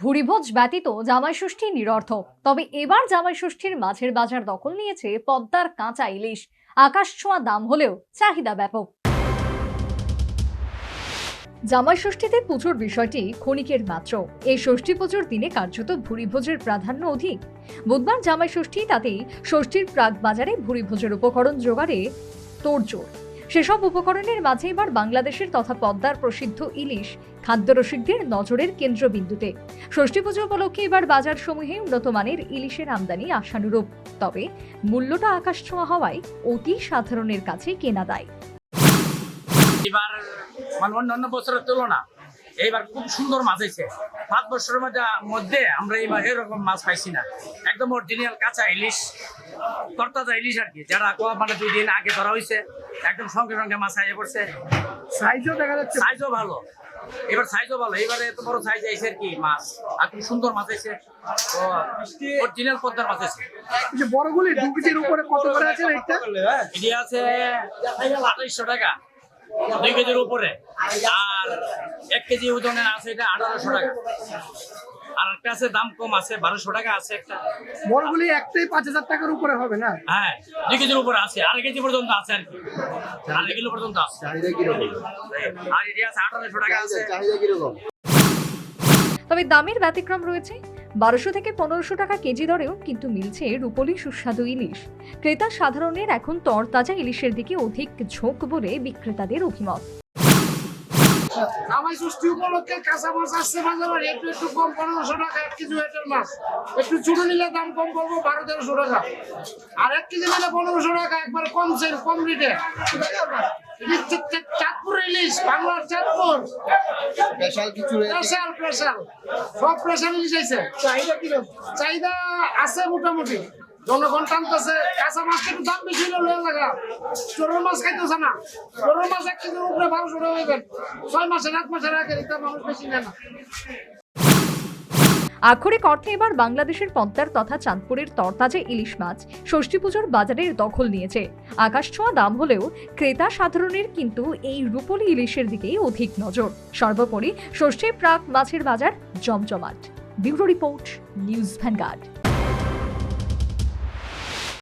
ভুরিভোজ ব্যতীত জামাই ষষ্ঠী নিরর্থক তবে এবার জামাই ষষ্ঠীর মাছের বাজার দখল নিয়েছে পদ্মার কাঁচা ইলিশ। আকাশ ছোঁয়া দাম হলেও চাহিদা ব্যাপক। জামাই ষষ্ঠীতে পুজোর বিষয়টি ক্ষণিকের মাত্র। এই ষষ্ঠী পুজোর দিনে কার্যত ভুরিভোজের প্রাধান্য অধিক। বুধবার জামাই ষষ্ঠী তাতেই ষষ্ঠীর প্রাক বাজারে ভুরিভোজের উপকরণ জোগাড়ে তোড়জোড়। সেসব উপকরণের মাঝে এবার বাংলাদেশের তথা পদ্মার প্রসিদ্ধ ইলিশ, খাদ্যরসিকদের নজরের কেন্দ্রবিন্দুতে। ষষ্ঠী পুজো উপলক্ষে এবার বাজার সমূহে উন্নত মানের ইলিশের আমদানি আশানুরূপ। তবে মূল্যটা আকাশ ছোঁয়া হওয়ায় অতি সাধারণের কাছে কেনা দেয়। এবার মানে অন্যান্য বছরের তুলনা এইবার খুব সুন্দর মাছ হয়েছে। পাঁচ বছরের মধ্যে আমরা এইবার এরকম মাছ পাইছি না। একদম অরিজিনাল কাঁচা ইলিশ তরতাজা ইলিশ আর কি যারা মানে দুই দিন আগে ধরা হয়েছে একদম সঙ্গে সঙ্গে মাছ আইয়ে পড়ছে। সাইজও দেখা যাচ্ছে। সাইজও ভালো। এবার সাইজও ভালো। এবারে এত বড় সাইজ আইছে আর কি মাছ। আর খুব সুন্দর মাছ আইছে। অরিজিনাল পদ্মার মাছ আছে এই যে বড়গুলি দু কেজির উপরে কত করে আছে রেটটা এটি আছে আঠাইশশো টাকা। দুই কেজির উপরে। আর এক কেজি ওজনের আছে এটা আঠারোশো টাকা। আর একটা আছে দাম কম আছে বারোশো টাকা আছে একটা। বড়গুলি একটাই পাঁচ হাজার টাকার উপরে হবে না? হ্যাঁ দুই কেজির উপরে আছে আড়াই কেজি পর্যন্ত আছে আর কি। আড়াই কিলো পর্যন্ত আছে। আর এটি আছে আঠারোশো টাকা আছে। চাহিদা কীরকম? তবে দামের ব্যতিক্রম রয়েছে। বারোশো থেকে পনেরোশো টাকা কেজি দরেও কিন্তু মিলছে রূপলি সুস্বাদু ইলিশ। ক্রেতা সাধারণের এখন তরতাজা ইলিশের দিকে অধিক ঝোঁক বলে বিক্রেতাদের অভিমত। জামাই ষষ্ঠী উপলক্ষে কাঁচা মাছ আসছে একটু আর এক কেজি পনেরোশো টাকা, একবার চাঁদপুর ইলিশ বাংলার চাঁদপুর। স্পেশাল কিছু রেট প্রেশাল প্রেশাল সব প্রেশাল ইলিশ আছে চাহিদা কীরকম? চাহিদা আছে মোটামুটি। জনগণ টানতেছে। কাঁচা মাছ একটু দাম বেশি হলে লয়ে লাগা। চোরের মাছ খাইতেছে না। চোরের মাছ এক কেজির উপরে বারোশো টাকা হইবেন। ছয় মাসের আট মাসের আগে এটা মানুষ বেশি নেয় না। আক্ষরিক অর্থে এবার বাংলাদেশের পদ্মার তথা চাঁদপুরের তরতাজে ইলিশ মাছ। ষষ্ঠী পুজোর বাজারের দখল নিয়েছে। আকাশ ছোঁয়া দাম হলেও ক্রেতা সাধারণের কিন্তু এই রূপলি ইলিশের দিকেই অধিক নজর। সর্বোপরি ষষ্ঠীর প্রাক মাছের বাজার জমজমাট। Bureau report, news Vanguard.